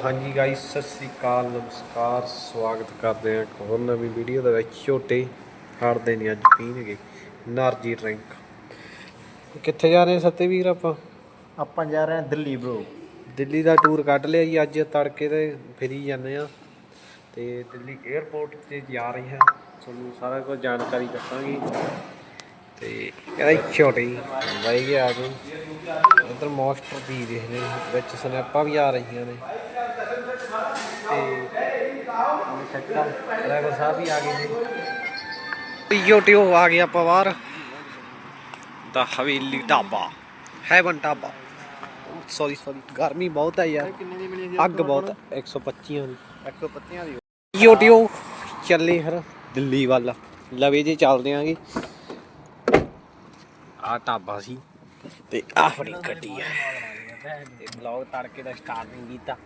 ਹਾਂਜੀ ਗਾਇਸ ਸਤਿ ਸ੍ਰੀ ਅਕਾਲ ਨਮਸਕਾਰ ਸਵਾਗਤ ਕਰਦੇ ਹਾਂ ਇੱਕ ਹੋਰ ਨਵੀਂ ਵੀਡੀਓ ਦੇ ਵਿੱਚ। ਛੋਟੇ ਹੜਦੇ ਨੇ ਅੱਜ ਪੀਣਗੇ ਨਰਜੀ ਡਰਿੰਕ ਕਿੱਥੇ ਜਾ ਰਹੇ ਸੱਤੇ ਆਪਾਂ? ਆਪਾਂ ਜਾ ਰਹੇ ਹਾਂ ਦਿੱਲੀ ਬ్రో ਦਿੱਲੀ ਦਾ ਟੂਰ ਕੱਢ ਲਿਆ ਜੀ ਅੱਜ ਤੜਕੇ ਤੇ ਫਿਰੀ ਜਾਂਦੇ ਆ ਤੇ ਦਿੱਲੀ 에ਅਰਪੋਰਟ ਤੇ ਜਾ ਰਹੇ ਹਾਂ ਤੁਹਾਨੂੰ ਸਾਰਾ ਕੁਝ ਜਾਣਕਾਰੀ ਦੱਸਾਂਗੇ। ਤੇ ਇਹਦਾ ਛੋਟੇ ਬਾਈ ਗਿਆ ਆ ਗਏ। ਉਧਰ ਮੋਸਟਰ ਵੀ ਦੇਖਦੇ ਵਿੱਚ ਸਨੈਪਾਂ ਵੀ ਆ ਰਹੀਆਂ ਨੇ। ਸੱਚਾ ਡਰਾਈਵਰ ਸਾਹਿਬ ਵੀ ਆ ਗਏ ਨੇ ਯੂਟਿਊਬ ਆ ਗਏ ਆਪਾਂ ਬਾਹਰ। ਦਾ Haveli dhaba heaven dhaba sorry sorry ਗਰਮੀ ਬਹੁਤ ਹੈ ਯਾਰ। ਕਿੰਨੇ ਦੀ ਮਿਲੀ ਅੱਗ ਬਹੁਤ ਹੈ, 125 ਦੀ 125 ਦੀ ਯੂਟਿਊਬ ਚੱਲੇ ਫਿਰ ਦਿੱਲੀ ਵੱਲ। ਲਵੇ ਜੇ ਚੱਲਦੇ ਆਂਗੇ। ਆ ਢਾਬਾ ਸੀ। ਤੇ ਆਪਣੀ ਗੱਡੀ ਹੈ। ਤੇ ਬਲੌਗ ਤੜਕੇ ਦਾ ਸਟਾਰਟ ਨਹੀਂ ਕੀਤਾ।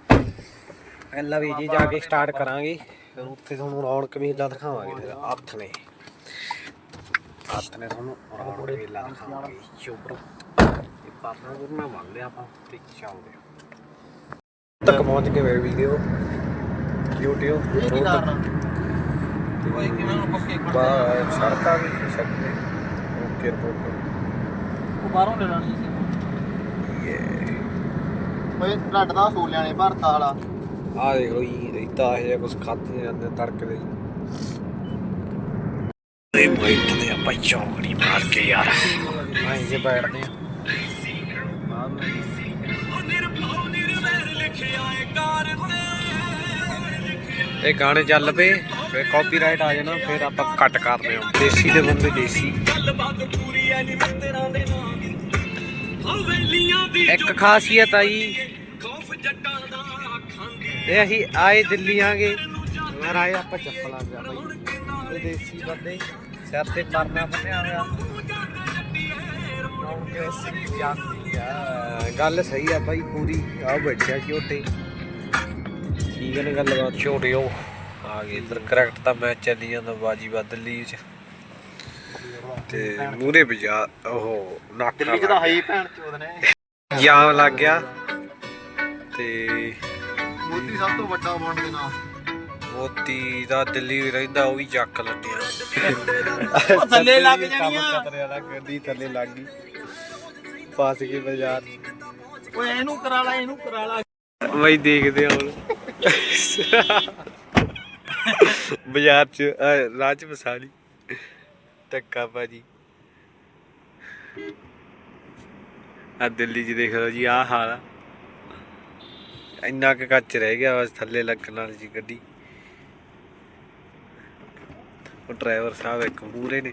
ਲਵੇ ਜੇ ਜਾ ਕੇ ਸਟਾਰਟ ਕਰਾਂਗੇ। ਫਿਰ ਉੱਥੇ ਤੁਹਾਨੂੰ ਰੌਣਕ ਮੇਲਾ ਦਿਖਾਵਾਂਗੇ ਫਿਰ ਹੱਥ ਨੇ। ਹੱਥ ਨੇ ਤੁਹਾਨੂੰ ਰੌਣਕ ਮੇਲਾ ਦਿਖਾਵਾਂਗੇ। ਚੁੱਪਰ ਇਹ ਪਾਪਾ ਗੁਰਨਾ ਮੰਨ ਲਿਆ ਆਪਾਂ ਤੇ ਚੱਲਦੇ ਹਾਂ। ਤੱਕ ਪਹੁੰਚ ਗਏ ਮੇਰੇ ਵੀਡੀਓ। YouTube ਇਹ ਕੀ ਕਰਨਾ ਤੇ ਓਏ ਕਿਵੇਂ ਨੂੰ ਪੱਕੇ ਬਾ ਸੜਕਾਂ ਵੀ ਸਕਦੇ ਓਕੇ ਰਿਪੋਰਟ ਉਹ ਬਾਹਰੋਂ ਲੈਣੀ ਸੀ। ਓਏ ਰੱਡ ਦਾ ਸੂਲਿਆਂ ਨੇ ਭਰਤਾ ਵਾਲਾ। ਆ ਦੇਖ ਲੋ ਜੀ ਇਦਾਂ ਇਹ ਜਿਹਾ ਕੁਝ ਖਾਦੇ ਜਾਂਦੇ ਤੜਕੇ ਦੇ। ਤੇ ਬੈਠਦੇ ਆਪਾਂ ਚੌਕੜੀ ਮਾਰ ਕੇ ਯਾਰ। ਆਏ ਜੇ ਬੈਠਦੇ ਆ। ਇਹ ਗਾਣੇ ਚੱਲ ਪਏ ਫਿਰ ਕਾਪੀਰਾਈਟ ਆ ਜਾਣਾ ਫਿਰ ਆਪਾਂ ਕੱਟ ਕਰਦੇ ਹਾਂ। ਦੇਸੀ ਦੇ ਬੰਦੇ ਦੇਸੀ। ਇੱਕ ਖਾਸੀਅਤ ਆਈ ਇਹ ਅਸੀਂ ਆਏ ਦਿੱਲੀ ਆਗੇ। ਯਾਰ ਆਏ ਆਪਾਂ ਚੱਪਲਾਂ ਜਾ ਬਈ ਇਹ ਦੇਸੀ ਬੰਦੇ ਸਿਰ ਤੇ ਪਰਨਾ ਬੰਨਿਆ ਹੋਇਆ। ਜਾਂਦੀ ਆ। ਗੱਲ ਸਹੀ ਆ ਬਾਈ ਪੂਰੀ ਆ ਬੈਠਿਆ ਝੋਟੇ ਠੀਕ ਨਾ ਗੱਲਬਾਤ? ਛੋਟੇ ਉਹ ਆ ਗਏ ਇਧਰ। ਕਰੈਕਟ ਦਾ ਮੈਚ ਚੱਲੀ ਜਾਂਦਾ ਬਾਜੀ ਬਾ ਦਿੱਲੀ ਚ ਤੇ ਮੂਰੇ ਬਜਾ ਉਹ ਨਾਕਾ ਦਿੱਲੀ ਚ ਤਾਂ ਹੈ ਹੀ ਭੈਣ ਚੋਦ ਨੇ। ਜਾਮ ਲੱਗ ਗਿਆ। ਤੇ ਮੋਦੀ ਸਭ ਤੋਂ ਵੱਡਾ ਬੌਂਡ ਦੇ ਨਾਲ। ਮੋਤੀ ਦਾ ਦਿੱਲੀ ਵੀ ਰਹਿੰਦਾ ਉਹ ਵੀ ਚੱਕ ਲੱਟਿਆ ਉਹ ਥੱਲੇ ਲੱਗ ਜਾਣੀਆਂ। ਖਤਰੇ ਵਾਲਾ ਗੱਡੀ ਥੱਲੇ ਲੱਗ ਗਈ। ਫਸ ਗਏ ਬਾਜ਼ਾਰ। ਓਏ ਇਹਨੂੰ ਕਰਾ ਲਾ ਇਹਨੂੰ ਕਰਾ ਲਾ। ਬਈ ਦੇਖਦੇ ਹਾਂ ਹੁਣ। ਬਾਜ਼ਾਰ ਚ ਚ ਮਸਾਲੀ ਟੱਕਾ ਭਾਜੀ। ਆ ਦਿੱਲੀ ਚ ਦੇਖ ਲਓ ਜੀ ਆਹ ਹਾਲ ਆ। ਇੰਨਾ ਕੁ ਕੱਚ ਰਹਿ ਗਿਆ ਬਸ ਥੱਲੇ ਲੱਗਣ ਵਾਲੀ ਜੀ ਗੱਡੀ। ਉਹ ਡਰਾਈਵਰ ਸਾਹਿਬ ਇੱਕ ਮੂਰੇ ਨੇ।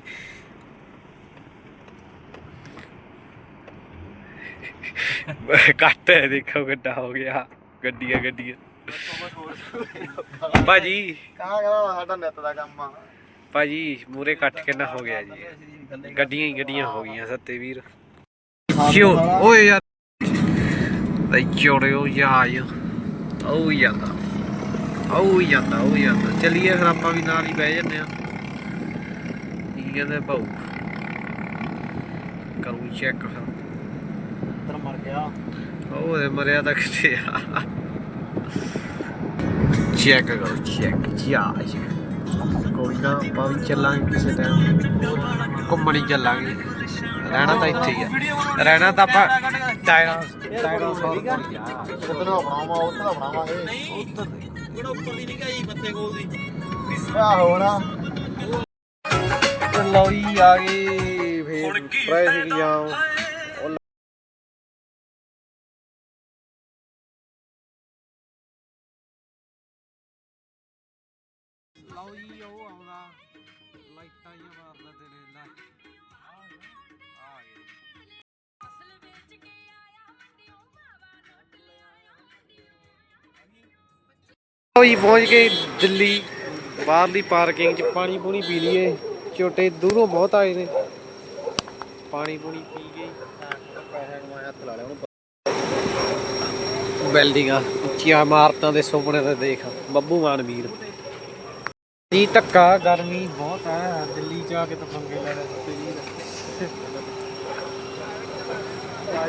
ਕੱਟ ਹੈ ਦੇਖੋ ਗੱਡਾ ਹੋ ਗਿਆ। ਗੱਡੀਆਂ ਗੱਡੀਆਂ। ਭਾਜੀ। ਕਹਾਂ ਕਹਾਂ ਸਾਡਾ ਨਿੱਤ ਦਾ ਕੰਮ ਆ। ਭਾਜੀ ਮੂਰੇ ਕੱਟ ਕਿੰਨਾ ਹੋ ਗਿਆ ਜੀ। ਗੱਡੀਆਂ ਹੀ ਗੱਡੀਆਂ ਹੋ ਗਈਆਂ ਸੱਤੇ ਵੀਰ। ਕਿਉਂ ਓਏ ਯਾਰ। ਤੇ ਚੋੜਿਓ ਯਾਰ। ਉਹ ਜਾਂਦਾ। ਉਹ ਜਾਂਦਾ ਉਹ ਜਾਂਦਾ। ਚੱਲੀਏ ਫਿਰ ਆਪਾਂ ਵੀ ਨਾਲ ਹੀ ਬਹਿ ਜੰਨੇ ਆ ਕੀ ਕਹਿੰਦੇ ਭਾਊ? ਕਰੂ ਚੈੱਕ ਫਿਰ। ਤਰ ਮਰ ਗਿਆ। ਉਹ ਮਰਿਆ ਤਾਂ ਕਿਤੇ ਆ? ਚੈੱਕ ਕਰੋ ਚੈੱਕ ਜਾ ਕੋਈ ਨਾ ਆਪਾਂ ਵੀ ਚੱਲਾਂਗੇ ਕਿਸੇ ਟਾਈਮ ਘੁੰਮਣ ਹੀ ਚੱਲਾਂਗੇ। ਰਹਿਣਾ ਤਾਂ ਇੱਥੇ ਹੀ ਆ। ਰਹਿਣਾ ਤਾਂ ਆਪਾਂ ਟਾਇਰਾਂ ਟਾਇਰਾਂ ਕਿਤੇ ਨਾ ਬਣਾਵਾਂ ਉੱਥੇ ਦਾ ਬਣਾਵਾਂਗੇ ਕਿਹੜਾ ਉੱਪਰ ਦੀ ਨਿਕਾਈ ਬੱਤੇ ਕੋਲ ਦੀ ਆਹੋ ਨਾ ਲਓ ਜੀ ਆ ਗਏ ਫੇਰ ਟ੍ਰੈਫਿਕ ਜਾਮ ਲਓ ਜੀ ਉਹ ਆਉਂਦਾ। ਲਾਈਟਾਂ ਹੀ ਮਾਰਦਾ ਤੇਰੇ ਲੈ ਲਓ ਜੀ ਪਹੁੰਚ ਗਏ ਦਿੱਲੀ। ਬਾਹਰਲੀ ਪਾਰਕਿੰਗ 'ਚ ਪਾਣੀ ਪੂਣੀ ਪੀ ਲਈਏ। ਛੋਟੇ ਦੂਰੋਂ ਬਹੁਤ ਆਏ ਨੇ। ਪਾਣੀ ਪੂਣੀ ਪੀ ਗਏ। ਪੈਸੇ ਕਮਾਇਆ ਹੱਥ ਲਾ ਲਿਆ ਉਹਨੂੰ ਬਿਲਡਿੰਗਾਂ ਉੱਚੀਆਂ ਇਮਾਰਤਾਂ ਦੇ ਸੁਪਨੇ ਤੇ ਦੇਖ। ਬੱਬੂ ਮਾਨ ਵੀਰ। ਜੀ ਧੱਕਾ ਗਰਮੀ ਬਹੁਤ ਹੈ ਦਿੱਲੀ ਚ ਆ ਕੇ ਤਾਂ ਪੰਗੇ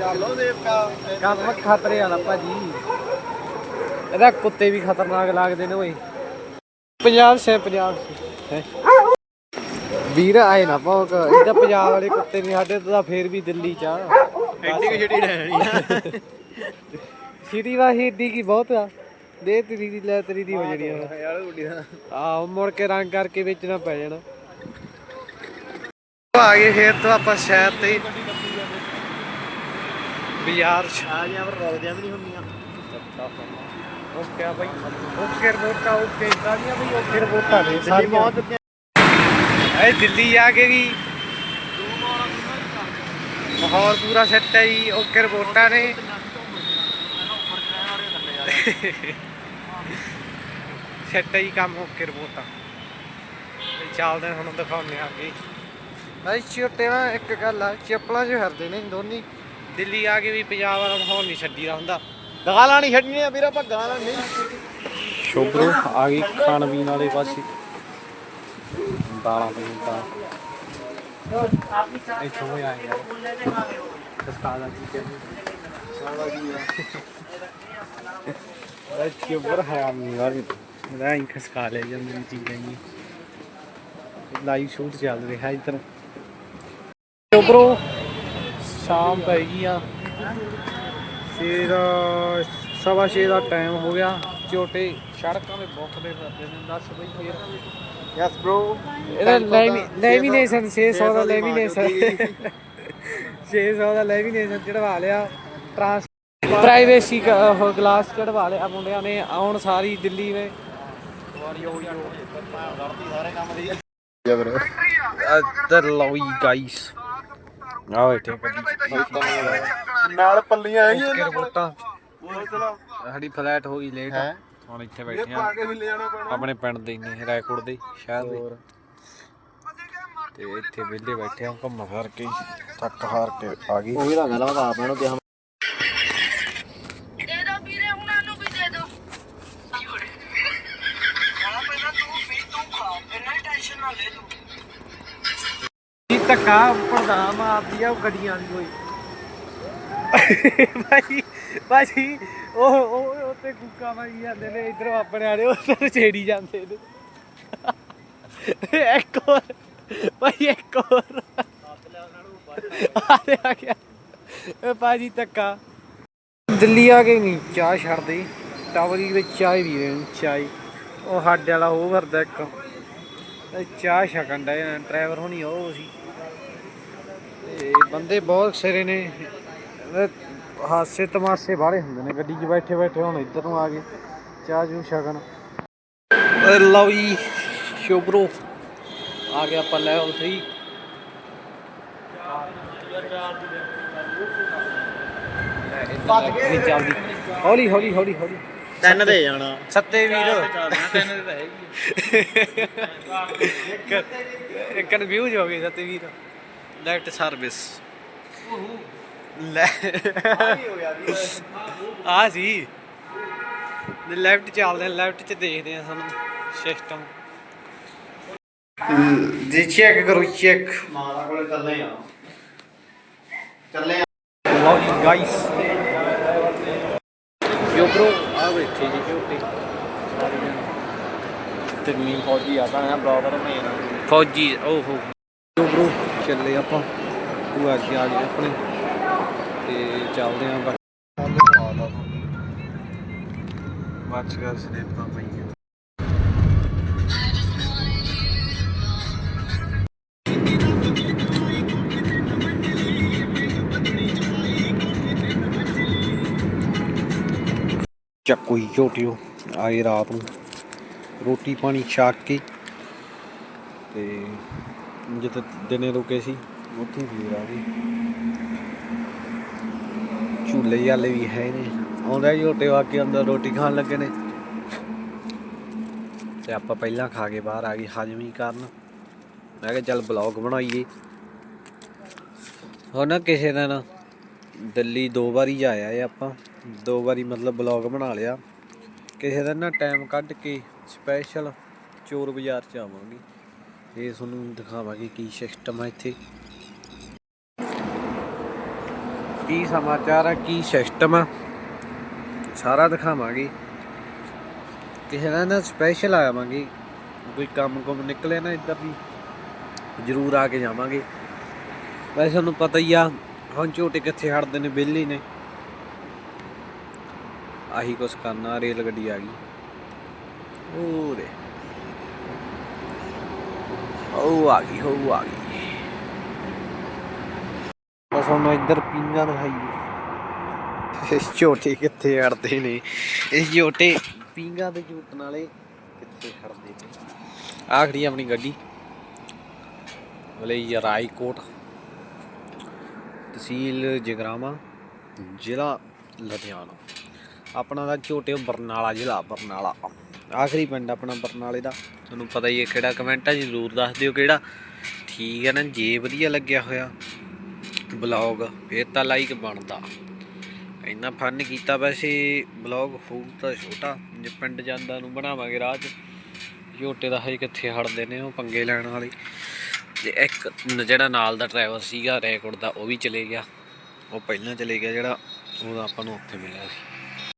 ਚੱਲੋ ਦੇਵਕਾ ਕੰਮ ਖਤਰੇ ਵਾਲਾ ਭਾਜੀ। ਇਹਦਾ ਕੁੱਤੇ ਵੀ ਖਤਰਨਾਕ ਲੱਗਦੇ ਨੇ ਓਏ। ਪੰਜਾਬ ਸੇ ਪੰਜਾਬ ਸੇ ਵੀਰ ਆਏ ਨਾ ਭੌਂਕ ਇਹਦਾ ਪੰਜਾਬ ਵਾਲੇ ਕੁੱਤੇ ਨਹੀਂ ਸਾਡੇ ਤੋਂ ਫੇਰ ਵੀ ਦਿੱਲੀ ਚ ਆ। ਐਡੀ ਕਿ ਛੇੜੀ ਰਹਿਣੀ ਸਿਟੀ ਵਾਹੀ ਏਡੀ ਕੀ ਬਹੁਤ ਆ। ਦੇ ਤੇਰੀ ਦੀ ਲੈ ਤੇਰੀ ਦੀ ਹੋ ਜਣੀ ਆ। ਯਾਰ ਉੱਡੀ ਦਾ ਆਹ ਮੁੜ ਕੇ ਰੰਗ ਕਰਕੇ ਵੇਚਣਾ ਪੈ ਜਾਣਾ। ਆ ਗਏ ਫੇਰ ਤੋਂ ਆਪਾਂ ਸ਼ਹਿਰ ਤੇ ਬਾਜ਼ਾਰ ਚ। ਆ ਪਰ ਰੋਕਦਿਆਂ ਵੀ ਨਹੀਂ ਹੁੰਦੀਆਂ। ਓਕੇ ਆ ਬਾਈ। ਓਕੇ ਰਿਪੋਰਟਾਂ ਓਕੇ ਸਾਰੀਆਂ ਬਈ ਓਕੇ। ਰਿਪੋਰਟਾਂ ਨੇ ਦਿੱਲੀ ਸਾਰੀਆਂ। ਪਹੁੰਚ ਚੁੱਕੇ ਇਹ ਦਿੱਲੀ ਜਾ ਕੇ ਵੀ ਮਾਹੌਲ ਪੂਰਾ ਸੈੱਟ ਹੈ ਜੀ ਓਕੇ ਰਿਪੋਰਟਾਂ ਨੇ। ਸੈੱਟ ਹੈ ਜੀ ਕੰਮ ਓਕੇ ਰਿਪੋਰਟਾਂ ਤੇ ਚੱਲਦੇ ਹੁਣ ਦਿਖਾਉਂਦੇ ਆ ਅੱਗੇ। ਭਾਈ ਛੋਟੇ ਵਾ ਇੱਕ ਗੱਲ ਆ ਚੱਪਲਾਂ 'ਚ ਫਿਰਦੇ ਨੇ ਦੋਨੀ। ਦਿੱਲੀ ਆ ਕੇ ਵੀ ਪੰਜਾਬ ਵਾਲਾ ਮਾਹੌਲ ਨਹੀਂ ਛੱਡੀਦਾ ਹੁੰਦਾ। ਗਾਲਾਂ ਨਹੀਂ ਛੱਡਣੀਆਂ ਵੀਰ, ਆਪਾਂ ਗਾਲਾਂ ਨਹੀਂ ਸ਼ੋਬਰੋ ਆ ਗਈ ਖਾਣ ਪੀਣ ਵਾਲੇ ਪਾਸੇ। ਦਾਲਾਂ ਤੇ ਤਾਂ। ਇੱਥੋਂ ਹੀ ਆਏ ਯਾਰ ਕਸਤਾਦਾ ਕੀ ਕਹਿੰਦੇ। ਸਾਲਾ ਕੀ ਆ। ਇਹ ਸ਼ੋਬਰ ਹਰਾਮੀ ਵਾਲੀ ਇਹਦਾ ਹੀ ਖਸਕਾ ਲੈ ਜਾਂਦੇ ਚੀਜ਼ਾਂ ਹੀ ਲਾਈਵ ਸ਼ੂਟ ਚੱਲ ਰਿਹਾ ਇਧਰ। ਸ਼ੋਬਰੋ ਸ਼ਾਮ ਪੈ ਗਈ ਆ। ਫਿਰ ਸਵਾ ਛੇ ਦਾ ਟਾਈਮ ਹੋ ਗਿਆ। ਝੋਟੇ ਸੜਕਾਂ ਤੇ ਬੁੱਕਦੇ ਫਿਰਦੇ ਨੇ ਦੱਸ ਬਈ ਫੇਰ। ਯੈਸ ਬ੍ਰੋ ਇਹਦਾ ਲੈਮੀਨੇਸ਼ਨ 600 ਦਾ ਲੈਮੀਨੇਸ਼ਨ 600 ਦਾ ਲੈਮੀਨੇਸ਼ਨ ਚੜਵਾ ਲਿਆ। ਟਰਾਂਸ ਪ੍ਰਾਈਵੇਸੀ ਗਲਾਸ ਚੜਵਾ ਲਿਆ ਮੁੰਡਿਆਂ ਨੇ ਆਉਣ ਸਾਰੀ ਦਿੱਲੀ ਵੇ। ਦੀ ਇੱਧਰ ਲਓ ਜੀ ਗਾਈਸ ਆ ਬੈਠੇ ਨਾਲ ਪੱਲੀਆਂ ਹੈਗੀਆਂ ਓਕੇ ਰਿਪੋਰਟਾਂ ਹੋਰ ਚਲੋ। ਸਾਡੀ ਫਲੈਟ ਹੋ ਗਈ ਲੇਟ। ਹੈ? ਹੁਣ ਇੱਥੇ ਬੈਠੇ ਪਾ ਆ। ਕੇ ਵੀ ਲੈ ਜਾਣਾ ਪੈਣਾ। ਆਪਣੇ ਪਿੰਡ ਦੇ ਨੇ ਰਾਏਕੋਟ ਦੇ ਸ਼ਹਿਰ ਦੇ। ਤੇ ਇੱਥੇ ਵਿਹਲੇ ਬੈਠੇ ਆ ਘੁੰਮ ਫਿਰ ਕੇ। ਥੱਕ ਹਾਰ ਕੇ ਆ ਗਈ। ਉਹੀ ਤਾਂ ਗੱਲ ਆ ਮੈਂ ਤਾਂ ਆਪ ਇਹਨੂੰ ਕਿਹਾ। ਦੇ ਦੋ ਵੀਰੇ ਉਹਨਾਂ ਨੂੰ ਵੀ ਦੇ ਦੋ। ਹਾਂ ਪਹਿਲਾਂ ਤੂੰ ਪੀ ਤੂੰ ਖਾ। ਇੰਨਾ ਟੈਨਸ਼ਨ ਨਾ ਲੈ ਤੂੰ। ਕੀ ਧੱਕਾ ਪਰਦਾ ਮਾਰਦੀ ਆ ਉਹ ਗੱਡੀਆਂ ਦੀ ਕੋਈ। ਭਾਈ ਭਾਈ, ਉਹ ਉਹ ਉੱਤੇ ਕੁੱਕਾ ਮਾਰੀ ਜਾਂਦੇ ਨੇ ਇਧਰੋਂ ਆਪਣੇ ਵਾਲੇ ਉਧਰ ਛੇੜੀ ਜਾਂਦੇ ਨੇ। ਇੱਕ ਹੋਰ, ਭਾਈ ਇੱਕ ਹੋਰ। ਆ ਆ ਗਿਆ ਇਹ ਭਾਜੀ ਧੱਕਾ। ਦਿੱਲੀ ਆ ਕੇ ਨਹੀਂ, ਚਾਹ ਛੱਡਦੇ। ਟਾਵਰੀ ਵਿੱਚ ਚਾਹ ਵੀ ਦੇਣ, ਚਾਹ ਉਹ ਸਾਡੇ ਵਾਲਾ ਉਹ ਵਰਦਾ ਇੱਕ। ਚਾਹ ਛਕਣ ਦਾ ਡਰਾਈਵਰ ਹੋਣੀ ਉਹ ਸੀ। ਤੇ ਬੰਦੇ ਬਹੁਤ ਸਿਰੇ ਨੇ। ਹਾਸੇ ਤਮਾਸ਼ੇ ਬਾਹਲੇ ਹੁੰਦੇ ਨੇ ਗੱਡੀ 'ਚ ਬੈਠੇ ਬੈਠੇ ਹੁਣ ਇੱਧਰ ਨੂੰ ਆ ਗਏ ਚਾਹ ਜੂ ਓਏ ਲਓ ਜੀ ਸ਼ੋਬਰੋ ਆ ਗਿਆ ਆਪਾਂ ਲੈਵਲ 3 ਭੱਜ ਗਏ। ਚੱਲਦੀ। ਹੌਲੀ ਹੌਲੀ ਹੌਲੀ ਹੌਲੀ। ਤਿੰਨ ਦੇ ਜਾਣਾ। ਸੱਤੇ ਵੀਰ। ਤਿੰਨ ਦੇ ਹੈਗੀ ਕਨਫਿਊਜ਼ ਹੋ ਗਏ ਸੱਤੇ ਵੀਰ। ਲੈਫਟ ਸਰਵਿਸ ਲੈ। ਆ ਸੀ ਲੈਫਟ ਚੱਲਦੇ ਆ ਲੈਫਟ ਚ ਦੇਖਦੇ ਆ ਸਾਨੂੰ ਸਿਸਟਮ ਜੀ ਚੈੱਕ ਕਰੋ ਚੈੱਕ ਮਾਲਾ ਕੋਲੇ ਚੱਲੇ ਆ। ਚੱਲੇ ਆ। ਲਓ ਜੀ ਗਾਇਸ ਯੋ ਬ్రో ਆ ਬੈਠੇ ਜੀ ਝੋਟੇ ਤਿੰਨੀ ਫੌਜੀ ਆ ਤਾਂ ਬਲੌਗਰ ਮੇਨ ਫੌਜੀ ਓਹੋ। ਯੋ ਬ్రో ਚੱਲੇ ਆਪਾਂ। ਉਹ ਅੱਗੇ ਆ ਗਏ ਆਪਣੇ। ਤੇ ਚੱਲਦੇ ਆਂ, ਬਾਕੀ ਬਾਅਦ ਕਰ ਸਨੇਪਾਂ ਪਈਆਂ ਚੱਕੋ ਹੀ ਝੋਟਿਓ, ਆਏ ਰਾਤ ਨੂੰ। ਰੋਟੀ ਪਾਣੀ ਛਕ ਕੇ। ਤੇ ਜਿੱਥੇ ਦਿਨੇ ਰੁਕੇ ਸੀ, ਉੱਥੇ ਹੀ ਆ ਗਏ। ਝੂਲੇ ਵਾਲੇ ਵੀ ਹੈ ਨੇ ਆਉਂਦਾ ਝੋਟੇ ਆ ਕੇ, ਅੰਦਰ ਰੋਟੀ ਖਾਣ ਲੱਗੇ ਨੇ। ਤੇ ਆਪਾਂ ਪਹਿਲਾਂ ਖਾ ਕੇ ਬਾਹਰ ਆ ਗਏ, ਹਜਮੀ ਕਰਨ। ਮੈਂ ਕਿਹਾ ਚੱਲ ਬਲੌਗ ਬਣਾਈਏ। ਹੁਣ ਕਿਸੇ ਦਿਨ ਦਿੱਲੀ ਦੋ ਵਾਰੀ ਜਾਇਆ ਏ ਆਪਾਂ। ਦੋ ਵਾਰੀ ਮਤਲਬ ਬਲੌਗ ਬਣਾ ਲਿਆ। ਕਿਸੇ ਦਿਨ ਨਾ ਟਾਈਮ ਕੱਢ ਕੇ ਸਪੈਸ਼ਲ ਚੋਰ ਬਾਜ਼ਾਰ ਚ ਆਵਾਂਗੇ। ਇਹ ਤੁਹਾਨੂੰ ਦਿਖਾਵਾਂਗੇ ਕੀ ਸਿਸਟਮ ਆ ਇੱਥੇ। ਕੀ ਸਮਾਚਾਰ ਆ, ਕੀ ਸਿਸਟਮ ਆ? ਸਾਰਾ ਦਿਖਾਵਾਂਗੇ। ਕਿਸੇ ਦਾ ਨਾ ਸਪੈਸ਼ਲ ਆਵਾਂਗੇ। ਕੋਈ ਕੰਮ ਕੁਮ ਨਿਕਲੇ ਨਾ ਇੱਧਰ ਵੀ, ਜ਼ਰੂਰ ਆ ਕੇ ਜਾਵਾਂਗੇ। ਵੈਸੇ ਤੁਹਾਨੂੰ ਪਤਾ ਹੀ ਆ, ਹੁਣ ਝੋਟੇ ਕਿੱਥੇ ਹਟਦੇ ਨੇ, ਵਿਹਲੇ ਨੇ। ਆਹੀ ਕੁਛ ਕਰਨਾ, ਰੇਲ ਗੱਡੀ ਆ ਗਈ। ਉਹ ਉਹ ਆ ਗਈ, ਉਹ ਆ ਗਈ। ਬਸ ਹੁਣ ਇੱਧਰ ਪਿੰਗਾ ਦਿਖਾਈਏ। ਝੋਟੇ ਕਿੱਥੇ ਅੜਦੇ ਨੇ? ਇਹ ਝੋਟੇ ਪਿੰਗਾ ਦੇ ਝੂਟਣ ਵਾਲੇ ਕਿੱਥੇ ਖੜਦੇ ਨੇ? ਆਖਰੀ ਆਪਣੀ ਗੱਡੀ। ਵਲੇ ਰਾਈਕੋਟ ਤਹਿਸੀਲ ਜਗਰਾਵਾ, ਜ਼ਿਲ੍ਹਾ ਲੁਧਿਆਣਾ। ਆਪਣਾ ਦਾ ਝੋਟੇ ਬਰਨਾਲਾ ਜ਼ਿਲ੍ਹਾ, ਬਰਨਾਲਾ। ਆਖਰੀ ਪਿੰਡ ਆਪਣਾ ਬਰਨਾਲੇ ਦਾ। ਤੁਹਾਨੂੰ ਪਤਾ ਹੀ ਹੈ ਕਿਹੜਾ ਕਮੈਂਟਾਂ 'ਚ ਜ਼ਰੂਰ ਦੱਸ ਦਿਓ ਕਿਹੜਾ। ਠੀਕ ਹੈ ਨਾ, ਜੇ ਵਧੀਆ ਲੱਗਿਆ ਹੋਇਆ। ਬਲੌਗ ਫੇਰ ਤਾਂ ਲਾਈਕ ਬਣਦਾ। ਇੰਨਾ ਫਨ ਕੀਤਾ ਵੈਸੇ ਬਲੌਗ ਹੋਊ ਤਾਂ ਛੋਟਾ, ਜੇ ਪਿੰਡ ਜਾਂਦਾ ਨੂੰ ਬਣਾਵਾਂਗੇ ਰਾਹ 'ਚ। ਝੋਟੇ ਦਾ ਹਜੇ ਕਿੱਥੇ ਹੜਦੇ ਨੇ ਉਹ ਪੰਗੇ ਲੈਣ ਵਾਲੇ। ਤੇ ਇੱਕ ਜਿਹੜਾ ਨਾਲ ਦਾ ਡਰਾਈਵਰ ਸੀਗਾ ਰੈਕੋਰਡ ਦਾ, ਉਹ ਵੀ ਚਲੇ ਗਿਆ। ਉਹ ਪਹਿਲਾਂ ਚਲੇ ਗਿਆ ਜਿਹੜਾ ਉਹ ਆਪਾਂ ਨੂੰ ਉੱਥੇ ਮਿਲਿਆ ਸੀ।